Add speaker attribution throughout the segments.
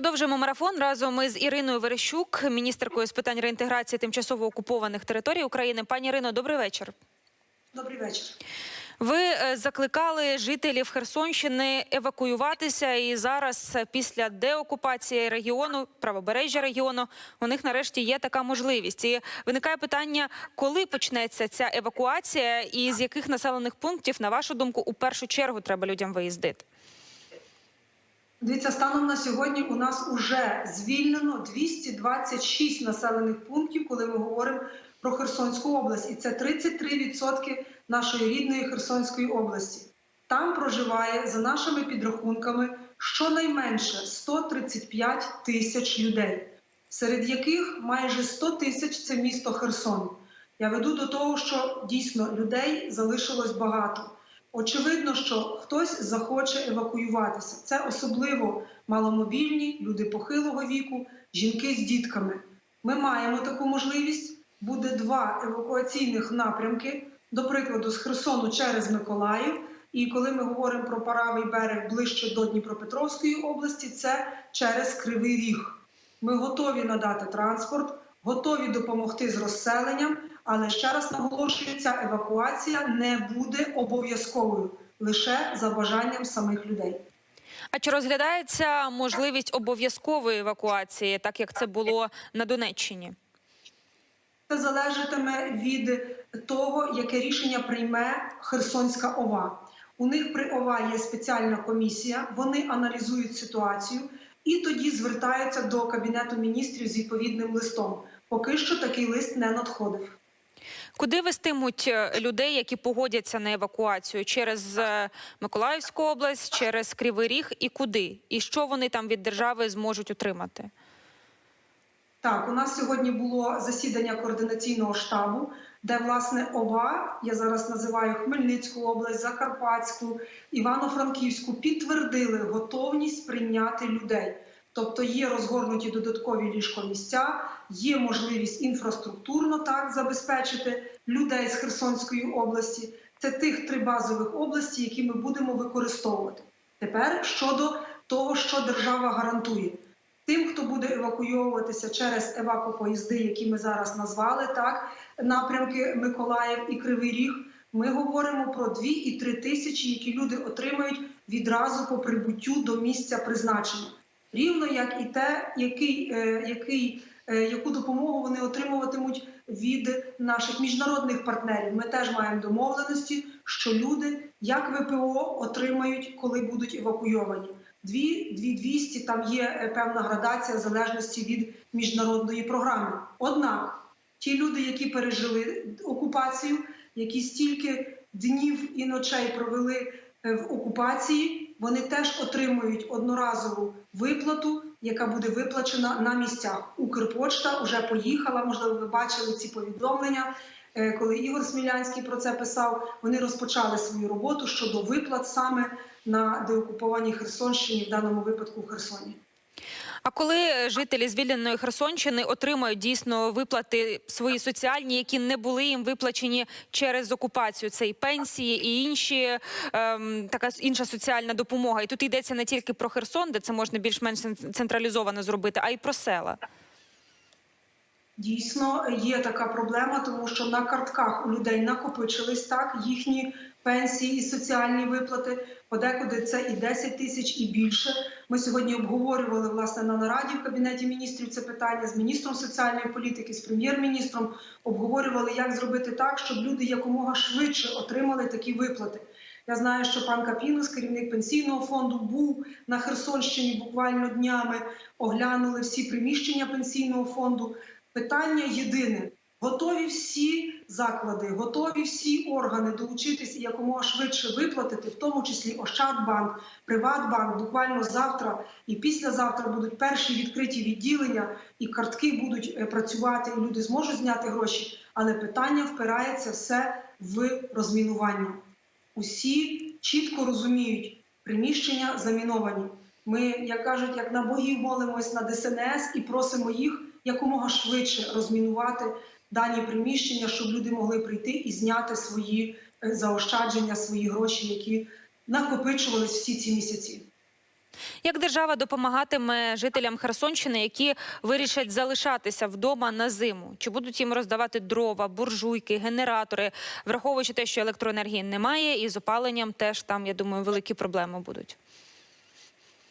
Speaker 1: Продовжуємо марафон разом із Іриною Верещук, міністеркою з питань реінтеграції тимчасово окупованих територій України. Пані Ірино, добрий вечір.
Speaker 2: Добрий вечір.
Speaker 1: Ви е, закликали жителів Херсонщини евакуюватися, і зараз, е, після деокупації регіону, правобережжя регіону, у них нарешті є така можливість. І виникає питання, коли почнеться ця евакуація, і з яких населених пунктів, на вашу думку, у першу чергу треба людям виїздити?
Speaker 2: Дивіться, станом на сьогодні у нас уже звільнено 226 населених пунктів, коли ми говоримо про Херсонську область, і це 33% нашої рідної Херсонської області. Там проживає за нашими підрахунками щонайменше 135 тисяч людей, серед яких майже 100 тисяч це місто Херсон. Я веду до того, що дійсно людей залишилось багато. Очевидно, що хтось захоче евакуюватися. Це особливо маломобільні, люди похилого віку, жінки з дітками. Ми маємо таку можливість. Буде два евакуаційних напрямки, до прикладу, з Херсону через Миколаїв. І коли ми говоримо про правий берег ближче до Дніпропетровської області, це через Кривий Ріг. Ми готові надати транспорт, готові допомогти з розселенням, але ще раз наголошую, ця евакуація не буде обов'язковою лише за бажанням самих людей.
Speaker 1: А чи розглядається можливість обов'язкової евакуації, так як це було на Донеччині?
Speaker 2: Це залежатиме від того, яке рішення прийме Херсонська ОВА. У них при ОВА є спеціальна комісія, вони аналізують ситуацію і тоді звертаються до Кабінету міністрів з відповідним листом. Поки що такий лист не надходив.
Speaker 1: Куди вестимуть е, людей, які погодяться на евакуацію через е, Миколаївську область, через Кривий Ріг і куди? І що вони там від держави зможуть отримати?
Speaker 2: Так, у нас сьогодні було засідання координаційного штабу, де власне ОВА, я зараз називаю Хмельницьку область, Закарпатську, Івано-Франківську, підтвердили готовність прийняти людей. Тобто є розгорнуті додаткові ліжкомісця, є можливість інфраструктурно так забезпечити людей з Херсонської області. Це тих три базових області, які ми будемо використовувати. Тепер щодо того, що держава гарантує. Тим, хто буде евакуйовуватися через евакопоїзди, які ми зараз назвали, так напрямки Миколаїв і Кривий Ріг, ми говоримо про 2 і 3 тисячі, які люди отримають відразу по прибуттю до місця призначення. Рівно як і те, який, е, який, е, яку допомогу вони отримуватимуть від наших міжнародних партнерів. Ми теж маємо домовленості, що люди, як ВПО, отримають, коли будуть евакуйовані. Дві, дві 200, там є е, певна градація в залежності від міжнародної програми. Однак ті люди, які пережили окупацію, які стільки днів і ночей провели е, в окупації, вони теж отримують одноразову виплату, яка буде виплачена на місцях. Укрпочта вже поїхала. Можливо, ви бачили ці повідомлення. Е, Коли Ігор Смілянський про це писав, вони розпочали свою роботу щодо виплат саме на деокупованій Херсонщині, в даному випадку в Херсоні.
Speaker 1: А коли жителі звільненої Херсонщини отримають дійсно виплати свої соціальні, які не були їм виплачені через окупацію, це і пенсії, і інші ем, така інша соціальна допомога. І тут йдеться не тільки про Херсон, де це можна більш-менш централізовано зробити, а й про села.
Speaker 2: Дійсно, є така проблема, тому що на картках у людей накопичились так їхні пенсії і соціальні виплати. Подекуди це і 10 тисяч, і більше. Ми сьогодні обговорювали власне на нараді в кабінеті міністрів це питання з міністром соціальної політики, з прем'єр-міністром. Обговорювали, як зробити так, щоб люди якомога швидше отримали такі виплати. Я знаю, що пан Капінус, керівник пенсійного фонду, був на Херсонщині буквально днями. Оглянули всі приміщення пенсійного фонду. Питання єдине: готові всі заклади, готові всі органи долучитись і якомога швидше виплатити, в тому числі Ощадбанк, Приватбанк. Буквально завтра і післязавтра будуть перші відкриті відділення, і картки будуть е, працювати, і люди зможуть зняти гроші. Але питання впирається все в розмінування. Усі чітко розуміють, приміщення заміновані. Ми, як кажуть, як на богів молимось на ДСНС і просимо їх якомога швидше розмінувати дані приміщення, щоб люди могли прийти і зняти свої е, заощадження, свої гроші, які накопичувались всі ці місяці.
Speaker 1: Як держава допомагатиме жителям Херсонщини, які вирішать залишатися вдома на зиму? Чи будуть їм роздавати дрова, буржуйки, генератори, враховуючи те, що електроенергії немає, і з опаленням теж там, я думаю, великі проблеми будуть.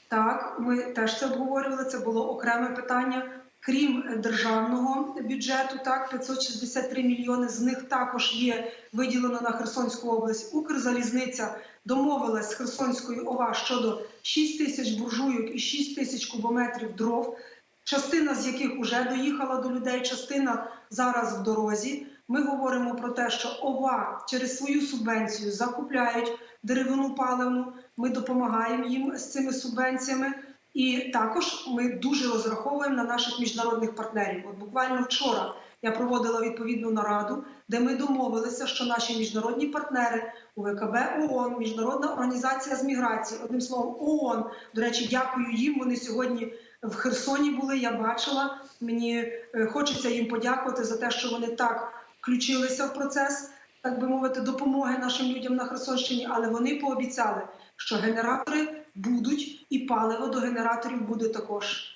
Speaker 2: Так, ми теж це обговорювали. Це було окреме питання. Крім е, державного бюджету, так 563 мільйони. З них також є виділено на Херсонську область. Укрзалізниця домовилась з Херсонською ОВА щодо 6 тисяч буржуйок і 6 тисяч кубометрів дров. Частина з яких вже доїхала до людей, частина зараз в дорозі. Ми говоримо про те, що ОВА через свою субвенцію закупляють деревину паливну. Ми допомагаємо їм з цими субвенціями. І також ми дуже розраховуємо на наших міжнародних партнерів. От буквально вчора я проводила відповідну нараду, де ми домовилися, що наші міжнародні партнери УВКБ ООН, Міжнародна організація з міграції, одним словом, ООН. До речі, дякую їм. Вони сьогодні в Херсоні були. Я бачила. Мені е, хочеться їм подякувати за те, що вони так включилися в процес, так би мовити, допомоги нашим людям на Херсонщині. Але вони пообіцяли, що генератори будуть, і паливо до генераторів буде також.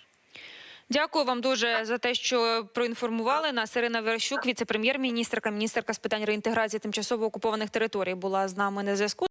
Speaker 1: Дякую вам дуже за те, що проінформували нас. Ірина Верещук, віце-прем'єр-міністрка, міністерка з питань реінтеграції тимчасово окупованих територій, була з нами на зв'язку.